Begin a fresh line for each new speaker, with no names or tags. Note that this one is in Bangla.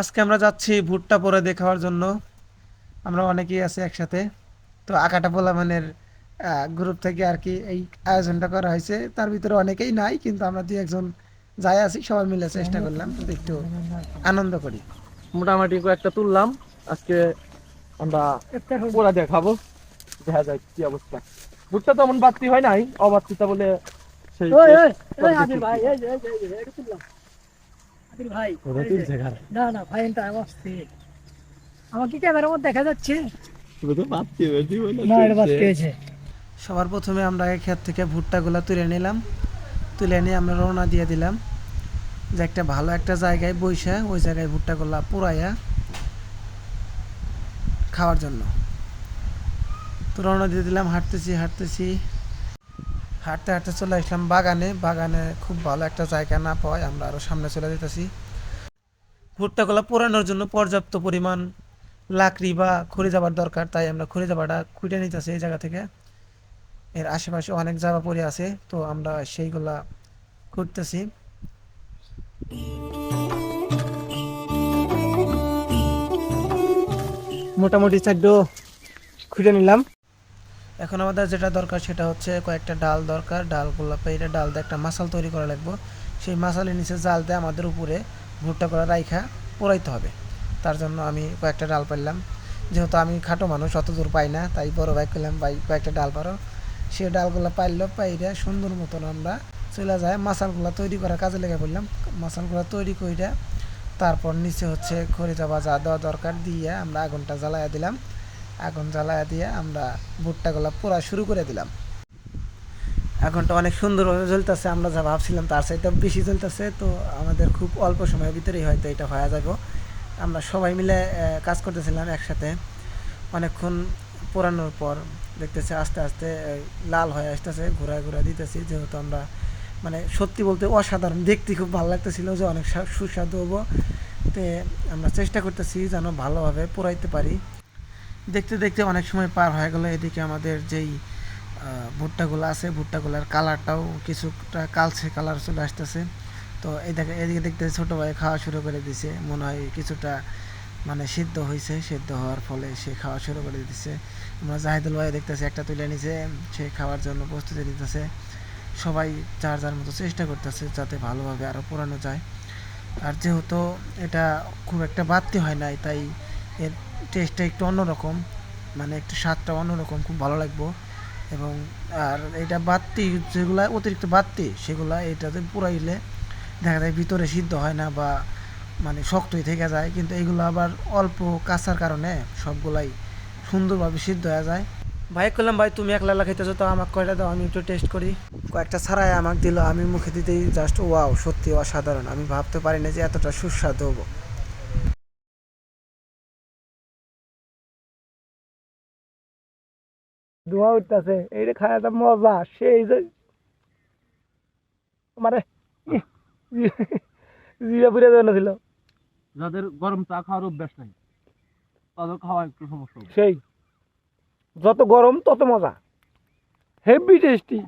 আজকে আমরা যাচ্ছি ভুট্টা পরে দেখাবার জন্য। আমরা অনেকেই আছি একসাথে। তো আকাটা পোলামানের গ্রুপ থেকে আর কি এই আয়োজনটা করা হয়েছে। তার ভিতরে অনেকেই নাই কিন্তু আমরা দুই একজন যাই আছি সবাই মিলে চেষ্টা করলাম একটু আনন্দ করি।
মোটামুটি কয়েকটা তুললাম। আজকে আমরা পোড়া দিয়ে খাব। দেখা যাক কি অবস্থা। ভুট্টা তেমন বাড়তি হয় নাই অবাড়তিটা বলে সেই
ভাই? না, না, অস্থির। ক্যামেরার মধ্যে দেখা যাচ্ছে?
সবার প্রথমে আমরা ক্ষেত থেকে ভুট্টাগুলো তুলে নিলাম। তুলে নিয়ে আমরা রওনা দিয়ে দিলাম। যে একটা ভালো একটা জায়গায় বইসা ওই জায়গায় ভুট্টাগুলো পুরাইয়া খাওয়ার জন্য। তো রওনা দিয়ে দিলাম হাঁটতেছি হাঁটতেছি। হাঁটতে হাঁটতে চলে আসলাম বাগানে। বাগানে খুব ভালো একটা জায়গা না পাওয়ায় আমরা আরও সামনে চলে যেতেছি। ভুট্টাগুলো পোড়ানোর জন্য পর্যাপ্ত পরিমাণ লাকড়ি বা খড়ি যাবার দরকার, তাই আমরা খড়ি যাবাটা খুঁটে নিতেছি এই জায়গা থেকে। এর আশেপাশে অনেক জায়গা পড়ে আছে, তো আমরা সেইগুলা করতেছি মোটামুটি চারটে খুঁজে নিলাম। এখন আমাদের যেটা দরকার সেটা হচ্ছে কয়েকটা ডাল দরকার ডালগুলো পেয়ে ডাল দিয়ে একটা মাসাল তৈরি করা লাগবে। সেই মাসালের নিচে জাল দিয়ে আমাদের উপরে ভুট্টা করা রাইখা পোড়াইতে হবে। তার জন্য আমি কয়েকটা ডাল পাইলাম যেহেতু আমি খাটো মানুষ, অত দূর পাই না, তাই বড় ভাই করলাম ভাই, কয়েকটা ডাল পারো সে ডালগুলো পাইলো পাইরা সুন্দর মতন আমরা চলে যায় মাসালগুলো তৈরি করা কাজে লেগে পড়লাম। মাসালগুলো তৈরি কইরা তারপর নিচে হচ্ছে খড়িটা বা যা দেওয়া দরকার, দিয়ে আমরা আগুনটা জ্বালায়া দিলাম। আগুন জ্বালায়া দিয়ে আমরা ভুট্টাগুলো পোড়া শুরু করে দিলাম। আগুনটা অনেক সুন্দরভাবে জ্বলতেছে, আমরা যা ভাবছিলাম তার চাইতে বেশি জ্বলতেছে, তো আমাদের খুব অল্প সময়ের ভিতরেই হয়তো এটা হয়ে যাব। আমরা সবাই মিলে কাজ করতেছিলাম একসাথে। অনেকক্ষণ পোড়ানোর পর দেখতেছি আস্তে আস্তে লাল হয়ে আসতেছে, ঘোরায় ঘোরা দিতেছি। যেহেতু আমরা মানে সত্যি বলতে অসাধারণ, দেখতে খুব ভালো লাগতেছিল যে অনেক সুস্বাদু হব। তে আমরা চেষ্টা করতেছি যেন ভালোভাবে পোড়াইতে পারি। দেখতে দেখতে অনেক সময় পার হয়ে গেল। এদিকে আমাদের যেই ভুট্টাগুলো আছে, ভুট্টাগুলোর কালারটাও কিছুটা কালচে কালার চলে আসতেছে। তো এই দেখে, এদিকে দেখতে ছোটো ভাই খাওয়া শুরু করে দিছে। মনে হয় কিছুটা মানে সিদ্ধ হয়েছে সিদ্ধ হওয়ার ফলে সে খাওয়া শুরু করে দিছে আমরা জাহিদুল ভাই দেখতেছি, একটা তুলে নিছে। সে খাওয়ার জন্য প্রস্তুতি নিতেছে। সবাই যার যার মতো চেষ্টা করতেছে যাতে ভালোভাবে আরও পোড়ানো যায়। আর যেহেতু এটা খুব একটা বাড়তি হয় নাই, তাই এর টেস্টটা একটু অন্যরকম মানে একটু স্বাদটা অন্যরকম খুব ভালো লাগবো। এবং আর এটা বাড়তি যেগুলা অতিরিক্ত বাড়তি সেগুলা এটাতে পুরাইলে দেখা যায় ভিতরে সিদ্ধ হয় না বা মানে শক্তই থেকে যায়। কিন্তু এগুলো আবার অল্প কাঁচার কারণে সবগুলাই সুন্দরভাবে সিদ্ধ হয়ে যায়। ভাই করলাম ভাই তুমি একলা একলা খাইতেছো তো আমাকে কয়টা দাও আমি একটু টেস্ট করি। কয়েকটা ছাড়াই আমাকে দিল আমি মুখে দিতেই জাস্ট ওয়াও সত্যি অসাধারণ। আমি ভাবতে পারি না যে এতটা সুস্বাদু হব।
ধোঁয়া উঠতেছে এইটা খায় একটা মজা সেই যে মানে জিরা পুরে জন্য ছিল।
যাদের গরম চা খাওয়ার অভ্যাস নাই তাদের খাওয়া একটু সমস্যা
সেই যত গরম তত মজা। Heavy tasty